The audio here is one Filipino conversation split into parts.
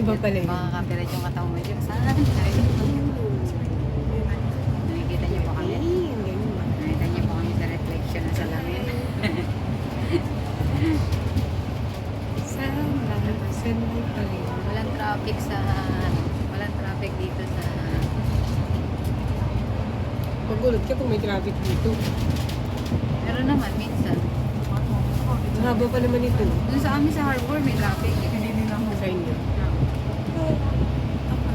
Iba pala yun. Makakapirat yung katawan mo. Diyos, saan? Nakikita niyo po kami. Nakikita niyo po kami sa reflection ng salamin. Sunlight. Sunlight pa rin. Walang traffic sa... Walang traffic dito sa... Magulat ka kung may traffic dito. Pero naman, minsan. Haba pa naman ito. Doon sa amin sa harbor, may traffic. Hindi din ako. Sa inyo.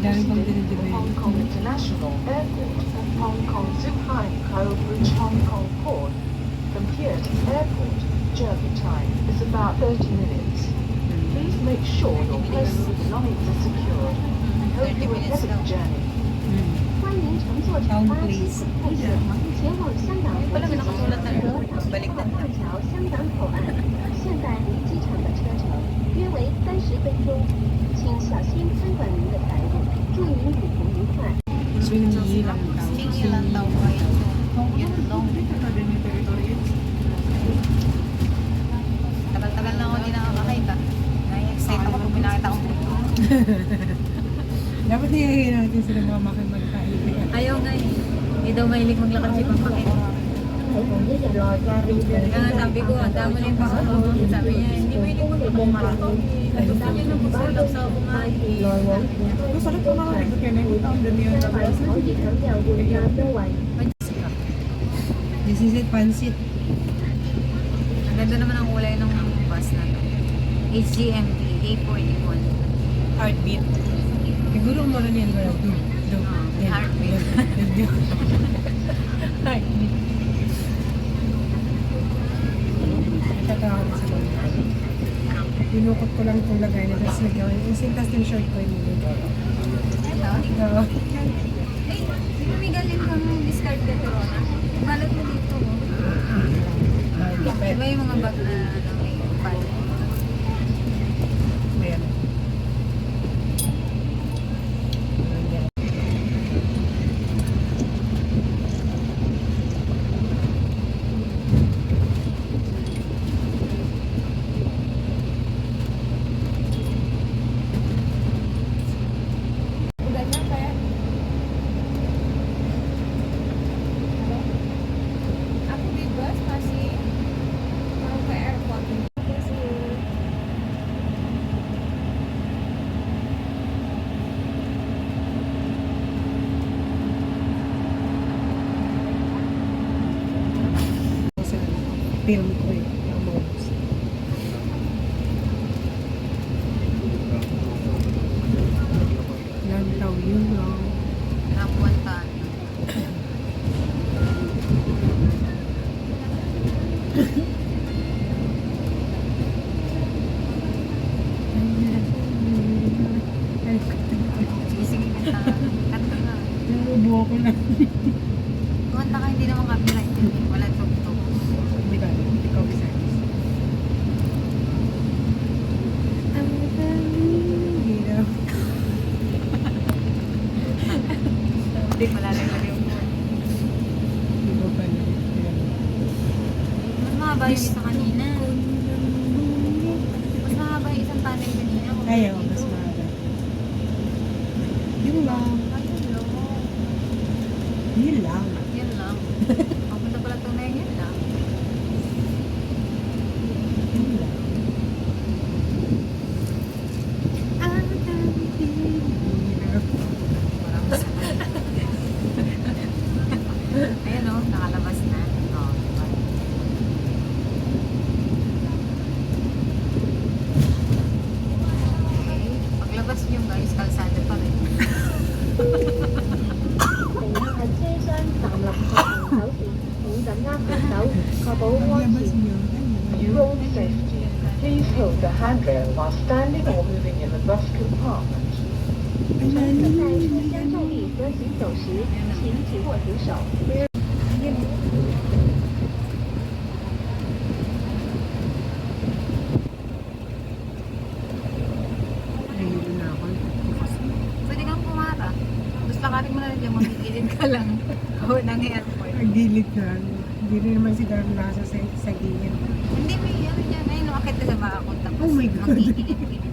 pang proceeding to dinidibay. Hong Kong International Airport and Hong Kong Zhuhai Coral Bridge Hong Kong Port. From here to the airport, journey time is about 30 minutes. Please make sure your personal belongings are secured. We hope you will have a journey. Mm. Town place. Yung pala nakasulat na yun. Balik na lang. Singilang daw. Singilang daw kayo. Yun long. Tagal-tagal na ako hindi nakakakita. Nai-excite ako pag pinakita ko. Dapat niyayari natin sila mga makimag Ayaw nga eh. Hindi daw mahilig maglakad si Papa eh. Kaya sabi ko, ang dami na yung pasalubong. Sabi niya, hindi mahilig maglakad maraton. Ang dami na pagsalap sa kumain. Gusto rin ko maraming kaya na eh. yung ang dami yung tablas. This is it, pansit. Ang ganda naman ang kulay ng bus na to. HGMT, A41. Heartbeat. Siguro mo rin yan, Brad. No heartbeat. Heartbeat. Tatawa ko lang itong lagay na tapos nagawa. Yung sintas yung short ko yun. Ito. Oo. Ba may galing kang discard ka Corona? Balot mo dito. oh. Di ba yung mga bag na film ko eh. Lantaw yun lang. Pa. Sige, kanta. Kanta ka. Narubo ko na. Kanta ka, hindi naman copyright yun. Wala tugtog. Hindi ka, ikaw isa. mahaba yung isa kanina. Mas mahaba yung isang tunnel kanina. kung Ayaw, mas maaga. Yun lang. Ayun lang. Yun lang. Ang punta pala itong na yun, lang. Yun lang. Ayan o, nakalabas na. bus compartment. 乘客在车厢站立和行走时，请紧握扶手。 Nahilo na ako. Pwede kang pumara. Tapos lakarin mo na rin dyan, mamigilid ka lang. O, ng airport. Nagdilit ka. Hindi rin naman siguro nasa sa, sa gilid. Hindi, may ano dyan. Ayun, umakit ka sa bakod. Tapos Oh my God. magigilid-gilid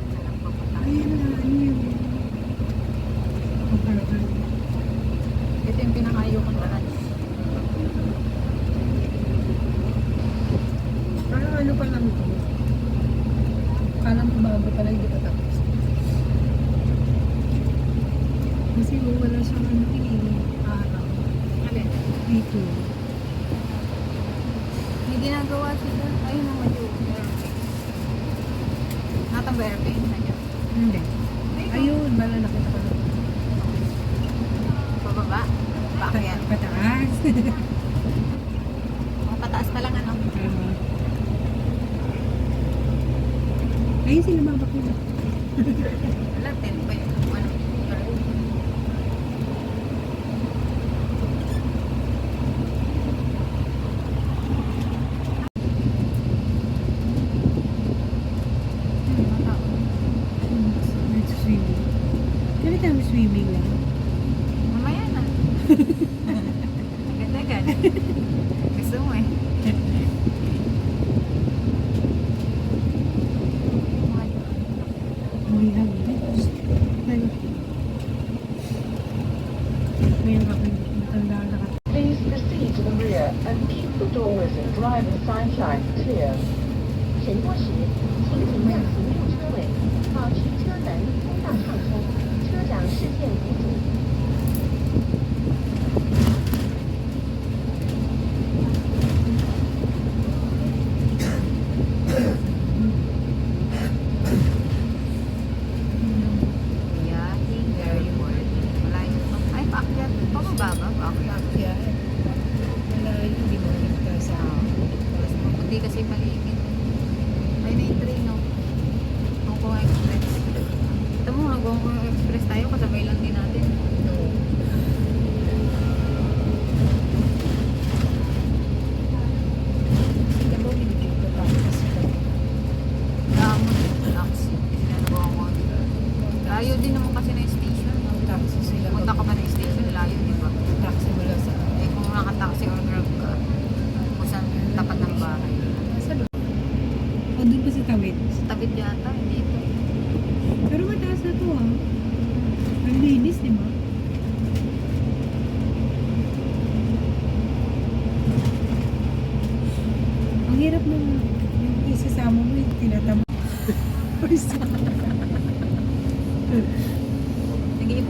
Dito. May ginagawa sila. Ayun ang medyo. Natang ba airplane na? Hindi. Ayun, bala nakita ko na. Pababa? Baakyat? Pataas. Mga pataas pa lang ano? Ayun sila mga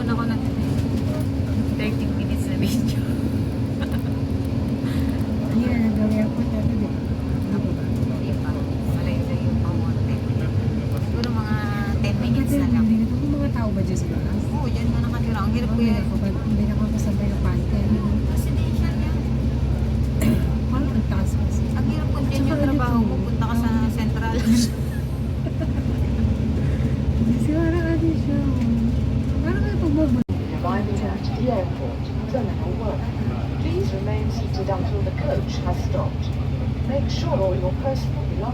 Nag-iipon ako ng 30 minutes na video. Ayan, nagawin ako ba? Hindi pa. Malayo sa iyo pang konti. Siguro mga 10 minutes na lang. hindi na mga tao ba dyan sa labas? Oo, dyan nga nakatira. Ang hirap ko Hindi yan. na ako- Hindi na ako kasabay ng pante. Residential yan. Parang ang taas kasi. Ang hirap kung dyan yung trabaho mo. Punta ka sa central.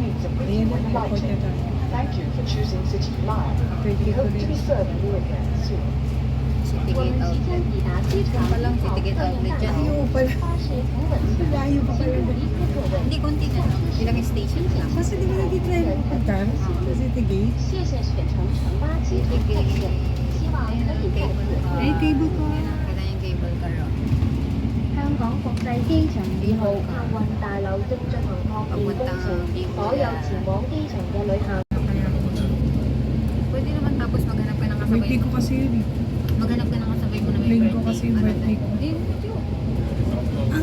means of good lighting. Thank you for choosing City Line. We hope to be serving you again soon. Titigate outlet. Saan pa lang titigate outlet dyan? Ayaw pa lang. Layo pa pala. Hindi, konti na lang. Ilang station lang. Kasi di ba nag-try mo pagka? Sa titigate? Titigate. Ay, table ko. 港国际机场二号客运大楼正进行扩建工程，所有前往机场嘅旅客。 Pwede naman tapos maghanap ka ng kasabay. Birthday ko kasi yun eh. Maghanap ka ng kasabay mo na may Linggo birthday. kasi yung Para birthday tayo- ko. Hindi, hindi. Ah,